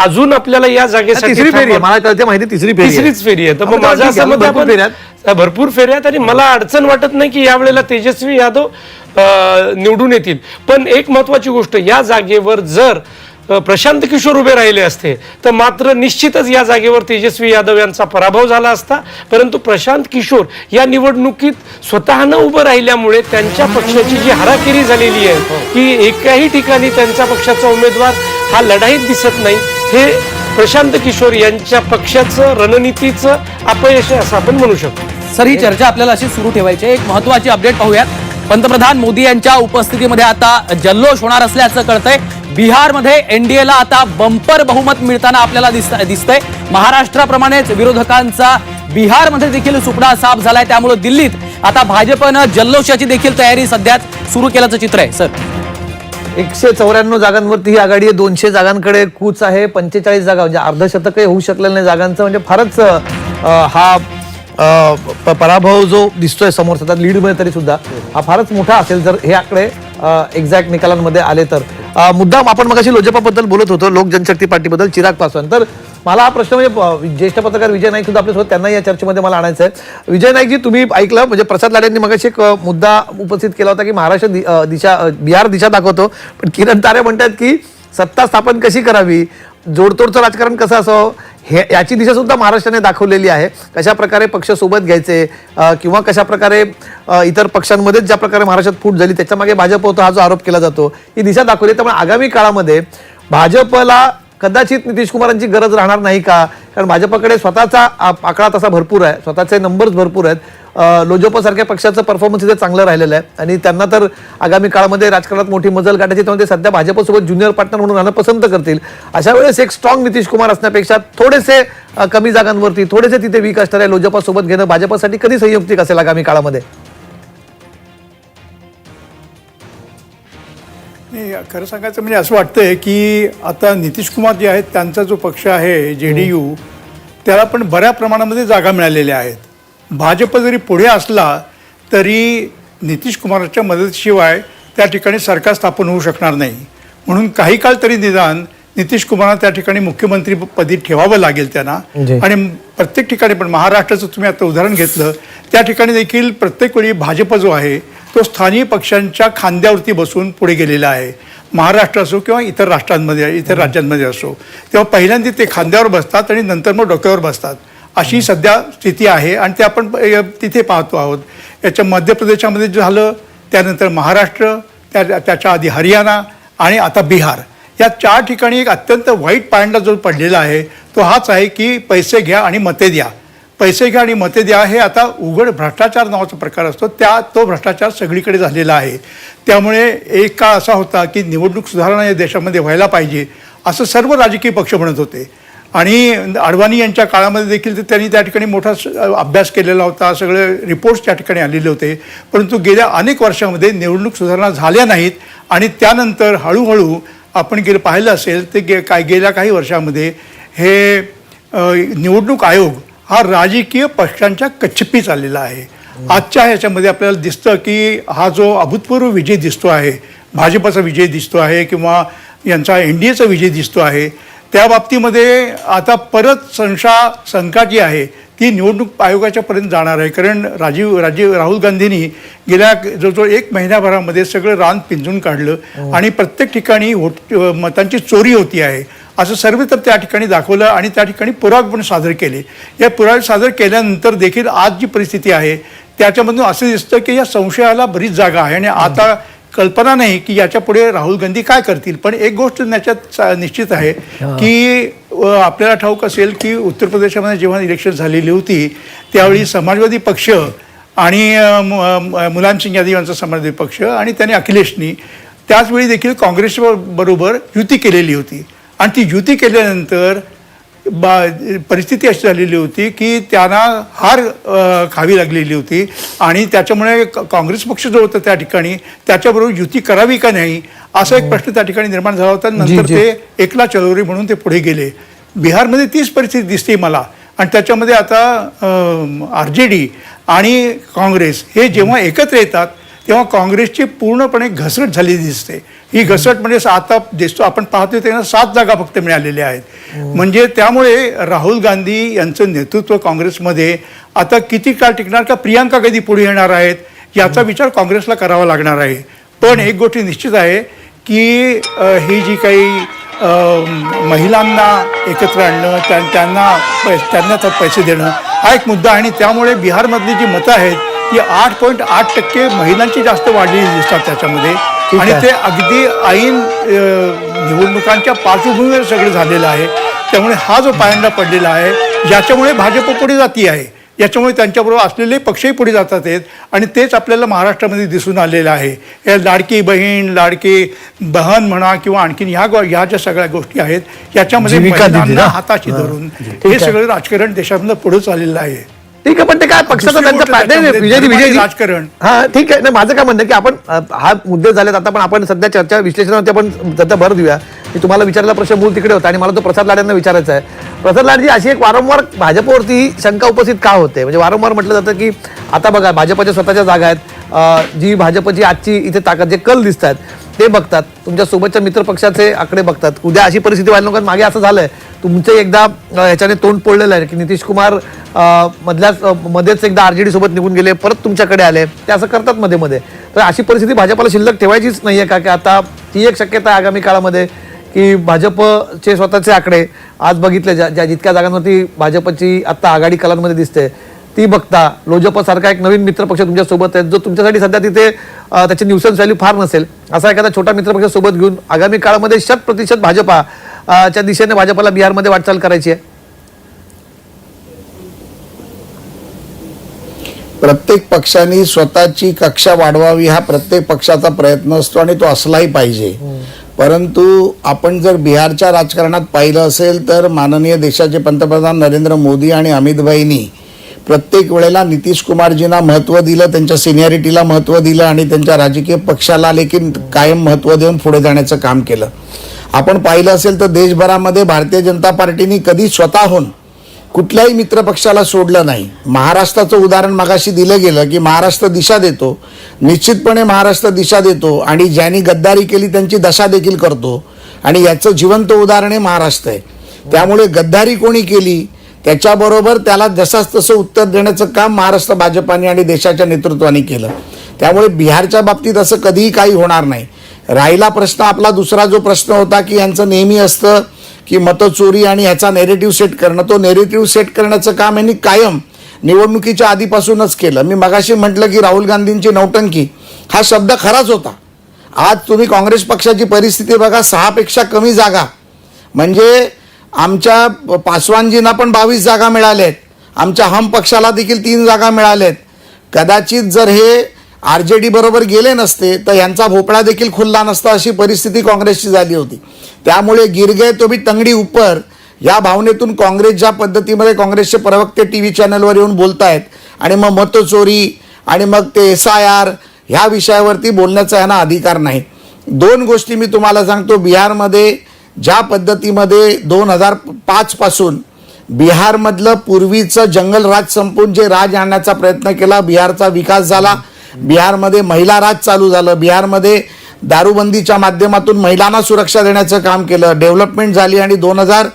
अजून आपल्याला या जागेसाठी तिसरी फेरी आहे. मला कळते माहिती तिसरी फेरी आहे. तिसरीच फेरी आहे. तर मग माझं असं मत आहे भरपूर आपण- फेऱ्यात. भरपूर फेऱ्या आहेत आणि मला अडचण वाटत नाही की यावेळेला तेजस्वी यादव अं, निवडून येतील. पण एक महत्वाची गोष्ट या जागेवर जर अं, प्रशांत किशोर उभे राहिले असते तर मात्र निश्चितच या जागेवर तेजस्वी यादव यांचा पराभव झाला असता. परंतु प्रशांत किशोर या निवडणुकीत स्वतःनं उभं राहिल्यामुळे त्यांच्या पक्षाची जी हाराकिरी झालेली आहे की एकाही ठिकाणी त्यांच्या पक्षाचा उमेदवार हा लढाईत दिसत नाही. हे प्रशांत किशोर यांच्या पक्षाचं रणनीतीचं अपयश आहे असं आपण म्हणू शकतो. सर ही चर्चा आपल्याला अशी सुरू ठेवायची आहे. एक महत्वाची अपडेट पाहूयात. पंतप्रधान मोदी यांच्या उपस्थितीमध्ये आता जल्लोष होणार असल्याचं कळतंय. बिहारमध्ये एनडीएला आता बंपर बहुमत मिळताना आपल्याला दिसत- दिसतंय. महाराष्ट्राप्रमाणेच विरोधकांचा बिहारमध्ये देखील सुपडा साफ झालाय. त्यामुळे दिल्लीत आता भाजपनं जल्लोषाची देखील तयारी सध्या सुरू केल्याचं चित्र आहे. सर. एकशे चौऱ्याण्णव जागांवरती ही आघाडी आहे. दोनशे जागांकडे कूच आहे. पंचेचाळीस जागा म्हणजे अर्धशतकही होऊ शकलेलं नाही जागांचं. म्हणजे फारच हा प- पराभव जो दिसतोय समोर सतत लीडमध्ये तरी सुद्धा हा फारच मोठा असेल जर हे आकडे एक्झॅक्ट निकालांमध्ये आले तर. मुद्दाम आपण मगाशी लोजपाबद्दल बोलत होतो लोक जनशक्ती पार्टीबद्दल चिराग पासवान. तर मला हा प्रश्न म्हणजे ज्येष्ठ पत्रकार विजय नाईक सुद्धा आपल्यासोबत त्यांना या चर्चेमध्ये मला आणायचं आहे विजय नाईकजी तुम्ही ऐकलं म्हणजे प्रसाद लाड यांनी एक मुद्दा उपस्थित केला होता की महाराष्ट्र दि- दिशा बिहार दिशा दाखवतो. पण किरण तारे म्हणतात की सत्ता स्थापन कशी करावी? जोडतोडचं राजकारण कसं असावं? हे याची दिशा सुद्धा महाराष्ट्राने दाखवलेली आहे. कशा प्रकारे पक्ष सोबत घ्यायचे? किंवा कशा प्रकारे इतर पक्षांमध्येच ज्या प्रकारे महाराष्ट्रात फूट झाली त्याच्यामागे भाजप होतो हा जो आरोप केला जातो ही दिशा दाखवली त्यामुळे आगामी काळामध्ये भाजपला कदाचित नितीश कुमारांची गरज राहणार नाही का? कारण भाजपकडे स्वतःचा आ- आकडा तसा भरपूर आहे. स्वतःचे नंबर्स भरपूर आहेत. अं, पक्षाचं परफॉर्मन्स इथे चांगलं राहिलेलं आहे. आणि त्यांना तर आगामी काळामध्ये राजकारणात मोठी मजल गाठायची त्यामुळे ते सध्या भाजपसोबत ज्युनियर पार्टनर म्हणून राहणं पसंत करतील. अशा वेळेस एक स्ट्रॉंग नितीश कुमार असण्यापेक्षा थोडेसे कमी जागांवरती थोडेसे तिथे वीक असणाऱ्या आहे सोबत घेणं भाजपसाठी कधी संयुक्तिक असेल आगामी काळामध्ये? नाही खरं सांगायचं म्हणजे असं वाटतंय की आता नितीश कुमार जे आहेत त्यांचा जो पक्ष आहे जे डी यू त्याला पण बऱ्या प्रमाणामध्ये जागा मिळालेल्या आहेत. भाजप जरी पुढे असला तरी नितीश कुमाराच्या मदतीशिवाय त्या ठिकाणी सरकार स्थापन होऊ शकणार नाही. म्हणून काही काळ तरी निदान नितीश कुमारांना त्या ठिकाणी मुख्यमंत्री पदी ठेवावं लागेल त्यांना. आणि प्रत्येक ठिकाणी पण महाराष्ट्राचं तुम्ही आता उदाहरण घेतलं त्या ठिकाणी देखील प्रत्येक वेळी भाजप जो आहे तो स्थानिक पक्षांच्या खांद्यावरती बसून पुढे गेलेला आहे. महाराष्ट्र असो किंवा इतर राष्ट्रांमध्ये इतर राज्यांमध्ये असो तेव्हा पहिल्यांदा ते खांद्यावर बसतात आणि नंतर मग डोक्यावर बसतात. अशी सध्या स्थिती आहे आणि ते आपण तिथे पाहतो आहोत. याच्या मध्य प्रदेशामध्ये झालं त्यानंतर महाराष्ट्र त्या त्याच्या आधी हरियाणा आणि आता बिहार. या चार ठिकाणी एक अत्यंत वाईट पायंडा जो पडलेला आहे तो हाच आहे की पैसे घ्या आणि मते द्या. पैसे घ्या आणि मते द्या हे आता उघड भ्रष्टाचार नावाचा प्रकार असतो. त्या तो भ्रष्टाचार सगळीकडे झालेला आहे. त्यामुळे एक काळ असा होता की निवडणूक सुधारणा या देशामध्ये व्हायला पाहिजे असं सर्व राजकीय पक्ष म्हणत होते. आणि अडवाणी यांच्या काळामध्ये देखील ते त्यांनी त्या ठिकाणी मोठा स- अभ्यास केलेला होता सगळे रिपोर्ट्स त्या ठिकाणी आलेले होते. परंतु गेल्या अनेक वर्षामध्ये निवडणूक सुधारणा झाल्या नाहीत आणि त्यानंतर हळूहळू आपण गेलं पाहिलं असेल ते गे काय गेल्या काही वर्षामध्ये हे निवडणूक आयोग हा राजकीय पक्षांच्या कच्छपी चाललेला आहे. आजच्या ह्याच्यामध्ये आपल्याला दिसतं की हा जो अभूतपूर्व विजय दिसतो आहे भाजपचा विजय दिसतो आहे किंवा यांचा एन डी एचा विजय दिसतो आहे त्या बाबतीमध्ये आता परत संशा शंका जी आहे ती निवडणूक आयोगाच्या पर्यंत जाणार आहे. कारण राजीव राजीव राहुल गांधींनी गेल्या जवळजवळ एक महिन्याभरामध्ये सगळं रान पिंजून काढलं आणि प्रत्येक ठिकाणी वोट मतांची चोरी होती आहे. असं सर्व तर त्या ठिकाणी दाखवलं आणि त्या ठिकाणी पुरावे पण सादर केले. या पुरावे सादर केल्यानंतर देखील आज जी परिस्थिती आहे त्याच्यामधून असं दिसतं की या संशयाला बरीच जागा आहे. आणि आता कल्पना नाही की याच्यापुढे राहुल गांधी काय करतील. पण एक गोष्ट त्याच्यात सा- निश्चित आहे की आपल्याला ठाऊक असेल की उत्तर प्रदेशामध्ये जेव्हा इलेक्शन झालेली होती त्यावेळी समाजवादी पक्ष आणि मुलायम सिंग यादव यांचा समाजवादी पक्ष आणि त्याने अखिलेशनी त्याचवेळी देखील काँग्रेस बरोबर युती केलेली होती. आणि ती युती केल्यानंतर बा परिस्थिती अशी झालेली होती की त्यांना हार खावी लागलेली होती. आणि त्याच्यामुळे काँग्रेस पक्ष जो होता त्या ठिकाणी त्याच्याबरोबर युती करावी का नाही असा एक प्रश्न त्या ठिकाणी निर्माण झाला होता. नंतर. ते एकला चलोरी म्हणून ते पुढे गेले. बिहारमध्ये तीच परिस्थिती दिसते मला. आणि त्याच्यामध्ये आता आर जे डी आणि काँग्रेस हे जेव्हा एकत्र येतात तेव्हा काँग्रेसची पूर्णपणे घसरट झालेली दिसते. ही घसट म्हणजे आता दिसतो आपण पाहतोय त्यांना सात जागा फक्त मिळालेल्या आहेत. म्हणजे त्यामुळे राहुल गांधी यांचं नेतृत्व काँग्रेसमध्ये आता किती काळ टिकणार का प्रियांका कधी पुढे येणार आहेत याचा विचार काँग्रेसला करावा लागणार आहे. पण एक गोष्ट निश्चित आहे की ही जी काही महिलांना एकत्र आणणं त्या- त्यांना त्यांना त्यात पैसे देणं हा एक मुद्दा आहे. आणि त्यामुळे बिहारमधली जी मतं आहेत ती आठ पॉईंट आठ टक्के महिलांची जास्त वाढलेली दिसतात त्याच्यामध्ये. आणि ते अगदी ऐन निवडणुकांच्या पार्श्वभूमीवर सगळं झालेलं आहे. त्यामुळे हा जो पायंडा पडलेला आहे ज्याच्यामुळे भाजप पुढे जाती आहे. याच्यामुळे त्यांच्याबरोबर असलेले पक्षही पुढे जातात आहेत. आणि तेच आपल्याला महाराष्ट्रामध्ये दिसून आलेलं आहे. या लाडकी बहीण लाडकी बहन म्हणा किंवा आणखीन ह्या गो- ह्या ज्या सगळ्या गोष्टी आहेत याच्यामध्ये? हाताशी धरून हे. सगळं राजकारण देशामधलं पुढे चाललेलं आहे. ठीक आहे पण ते काय पक्षाचं त्यांचं विजयजी विजयजी. राजकारण. हा ठीक आहे. माझं काय म्हणणं की आपण हा मुद्दे झालेत आता पण आपण सध्या चर्चा विश्लेषणावरती आपण सध्या भर देऊया. मी तुम्हाला विचारलेला प्रश्न मूळ तिकडे होता आणि मला तो प्रसाद लाड यांना विचारायचा आहे. प्रसाद लाडजी अशी एक वारंवार भाजपवरती शंका उपस्थित का होते? म्हणजे वारंवार म्हटलं जातं की आता बघा भाजपच्या स्वतःच्या जागा आहेत. जी भाजपची आजची इथे ताकद जे कल दिसत आहेत ते बघतात. तुमच्या सोबतच्या मित्रपक्षाचे आकडे बघतात. उद्या अशी परिस्थिती व्हायला नको मागे असं झालंय. तुमचं एकदा ह्याच्याने तोंड पडलेलं आहे की नितीश कुमार मधल्याच मध्येच एकदा आरजेडी सोबत निघून गेले परत तुमच्याकडे आले. ते असं करतात मध्ये मध्ये. तर अशी परिस्थिती भाजपला शिल्लक ठेवायचीच नाहीये का? की आता ती एक शक्यता आहे आगामी काळामध्ये की भाजपचे स्वतःचे आकडे आज बघितले ज्या ज्या जितक्या जागांवरती भाजपची आत्ता आघाडी कलांमध्ये दिसते. ती बघता. लोजपसारखा एक नवीन मित्रपक्ष तुमच्यासोबत आहे. जो तुमच्यासाठी सध्या तिथे त्याची न्यूसन्स व्हॅल्यू फार नसेल. असा एखादा छोटा मित्रपक्ष सोबत घेऊन आगामी काळामध्ये शत प्रतिशत भाजपा च्या दिशेने भाजपला बिहारमध्ये वाटचाल करायची आहे? प्रत्येक पक्षाने स्वतःची कक्षा वाढवावी हा प्रत्येक पक्षाचा प्रयत्न असतो आणि तो असलाही पाहिजे. परंतु आपण जर बिहारच्या राजकारणात पाहिलं असेल तर माननीय देशाचे पंतप्रधान नरेंद्र मोदी आणि अमितभाईंनी प्रत्येक वेळेला नितीश कुमारजींना महत्त्व दिलं त्यांच्या सिनियरिटीला महत्त्व दिलं आणि त्यांच्या राजकीय पक्षाला लेखीन कायम महत्त्व देऊन पुढे जाण्याचं काम केलं. आपण पाहिलं असेल तर देशभरामध्ये भारतीय जनता पार्टीने कधी स्वतःहून कुठल्याही मित्रपक्षाला सोडलं नाही. महाराष्ट्राचं उदाहरण मागाशी दिलं गेलं की महाराष्ट्र दिशा देतो निश्चितपणे महाराष्ट्र दिशा देतो आणि ज्यांनी गद्दारी केली त्यांची दशा देखील करतो. आणि याचं जिवंत उदाहरण हे महाराष्ट्र आहे. त्यामुळे गद्दारी कोणी केली? त्याच्याबरोबर त्याला जसाच तसं उत्तर देण्याचं काम महाराष्ट्र भाजपाने आणि देशाच्या नेतृत्वाने केलं. त्यामुळे बिहारच्या बाबतीत असं कधीही काही होणार नाही. राहिला प्रश्न आपला दुसरा जो प्रश्न होता की यांचं नेहमी असतं की मतचोरी आणि ह्याचा नेरेटिव्ह सेट करणं. तो नेरेटिव्ह सेट करण्याचं काम यांनी कायम निवडणुकीच्या आधीपासूनच केलं. मी मगाशी म्हटलं की राहुल गांधींची नौटंकी हा शब्द खराच होता. आज तुम्ही काँग्रेस पक्षाची परिस्थिती बघा सहापेक्षा कमी जागा. म्हणजे आमच्या पासवानजींना पण बावीस जागा मिळाल्या आहेत आमच्या हम पक्षाला देखील तीन जागा मिळाल्या आहेत कदाचित जर हे आर जे डी बरोबर गेले नसते तर यांचा भोपळा देखील खुल्ला नसता अशी परिस्थिती काँग्रेसची झाली होती. त्यामुळे गिरगे तो बी तंगडी उपर या भावनेतून काँग्रेस ज्या पद्धतीमध्ये काँग्रेसचे प्रवक्ते टी व्ही चॅनलवर येऊन बोलतायत आणि मग मतचोरी आणि मग ते एस आय आर ह्या विषयावरती बोलण्याचा यांना अधिकार नाही. दोन गोष्टी मी तुम्हाला सांगतो. बिहारमध्ये ज्या पद्धतीमध्ये दोन हजार पाचपासून बिहारमधलं पूर्वीचं जंगल राज संपून जे राज आणण्याचा प्रयत्न केला बिहारचा विकास झाला बिहारमध्ये महिला राज चालू झालं बिहारमध्ये दारूबंदीच्या माध्यमातून महिलांना सुरक्षा देण्याचं काम केलं डेव्हलपमेंट झाली आणि दोन हजार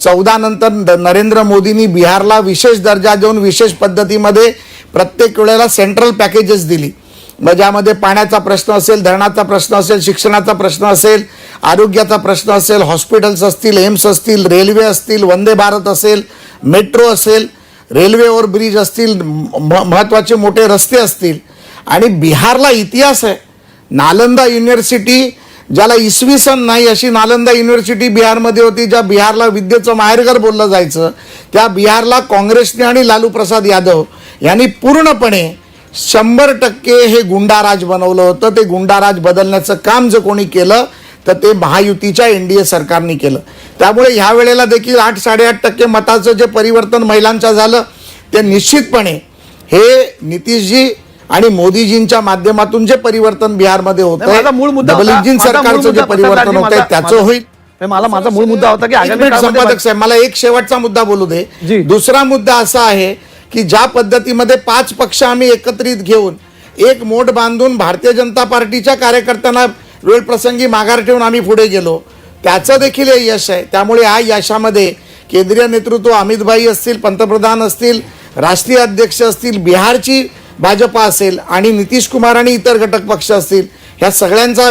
चौदा नंतर नरेंद्र मोदींनी बिहारला विशेष दर्जा देऊन विशेष पद्धतीमध्ये प्रत्येक वेळेला सेंट्रल पॅकेजेस दिली. मग ज्यामध्ये पाण्याचा प्रश्न असेल धरणाचा प्रश्न असेल शिक्षणाचा प्रश्न असेल आरोग्याचा प्रश्न असेल हॉस्पिटल्स असतील एम्स असतील रेल्वे असतील वंदे भारत असेल मेट्रो असेल रेल्वे ओव्हर ब्रिज असतील महत्त्वाचे मोठे रस्ते असतील. आणि बिहारला इतिहास आहे. नालंदा युनिव्हर्सिटी ज्याला इसवी सन नाही अशी नालंदा युनिव्हर्सिटी बिहारमध्ये होती ज्या बिहारला विद्येचं माहेरघर बोललं जायचं त्या बिहारला काँग्रेसने आणि लालू प्रसाद यादव यांनी पूर्णपणे शंभर टक्के हे गुंडाराज बनवलं होतं. ते गुंडाराज बदलण्याचं काम जर कोणी केलं तर ते महायुतीच्या एन डी ए सरकारने केलं. त्यामुळे ह्या वेळेला देखील आठ साडेआठ टक्के मताचं जे परिवर्तन महिलांचं झालं ते निश्चितपणे हे नितीशजी आणि मोदीजींच्या माध्यमातून जे परिवर्तन बिहारमध्ये होत मूळ मुद्दा इंजिन सरकारचं जे परिवर्तन होत आहे त्याचं होईल. मला माझा मूळ मुद्दा होता की संपादक साहेब मला एक शेवटचा मुद्दा बोलू दे. दुसरा मुद्दा असा आहे की ज्या पद्धतीमध्ये पाच पक्ष आम्ही एकत्रित घेऊन एक मोठ बांधून भारतीय जनता पार्टीच्या कार्यकर्त्यांना वेळ प्रसंगी माघार ठेवून आम्ही पुढे गेलो. त्याचं देखील हे यश आहे. त्यामुळे या यशामध्ये केंद्रीय नेतृत्व अमितभाई असतील पंतप्रधान असतील राष्ट्रीय अध्यक्ष असतील बिहारची भाजपा असेल आणि नितीश कुमार आणि इतर घटक पक्ष असतील ह्या सगळ्यांचा